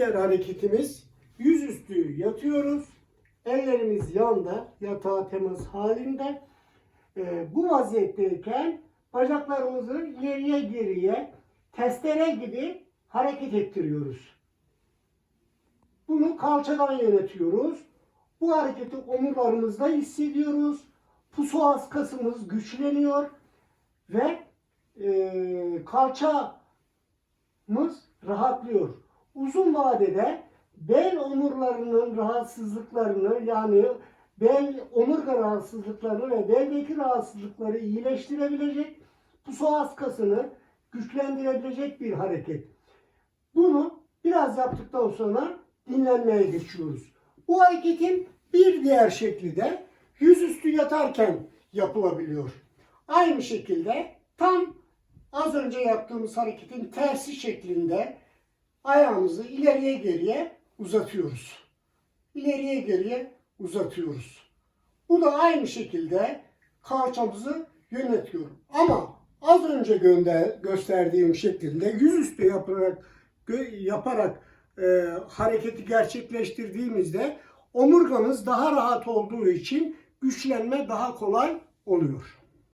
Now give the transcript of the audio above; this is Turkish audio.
diğer hareketimiz yüzüstü yatıyoruz. Ellerimiz yanda, yatağa temas halinde. Ee, bu vaziyetteyken bacaklarımızı ileriye geriye testere gibi hareket ettiriyoruz. Bunu kalçadan yönetiyoruz. Bu hareketi omurlarımızda hissediyoruz. Pusuas kasımız güçleniyor ve e, kalçamız rahatlıyor. Uzun vadede bel omurlarının rahatsızlıklarını yani bel omurga rahatsızlıklarını ve beldeki rahatsızlıkları iyileştirebilecek, pusuas kasını güçlendirebilecek bir hareket. Bunu biraz yaptıktan sonra dinlenmeye geçiyoruz. Bu hareketin bir diğer şekli de yüzüstü yatarken yapılabiliyor. Aynı şekilde tam az önce yaptığımız hareketin tersi şeklinde ayağımızı ileriye geriye uzatıyoruz. İleriye geriye uzatıyoruz. Bu da aynı şekilde kalçamızı yönetiyor. Ama az önce gönder, gösterdiğim şekilde yüzüstü yaparak yaparak e, hareketi gerçekleştirdiğimizde omurgamız daha rahat olduğu için güçlenme daha kolay oluyor.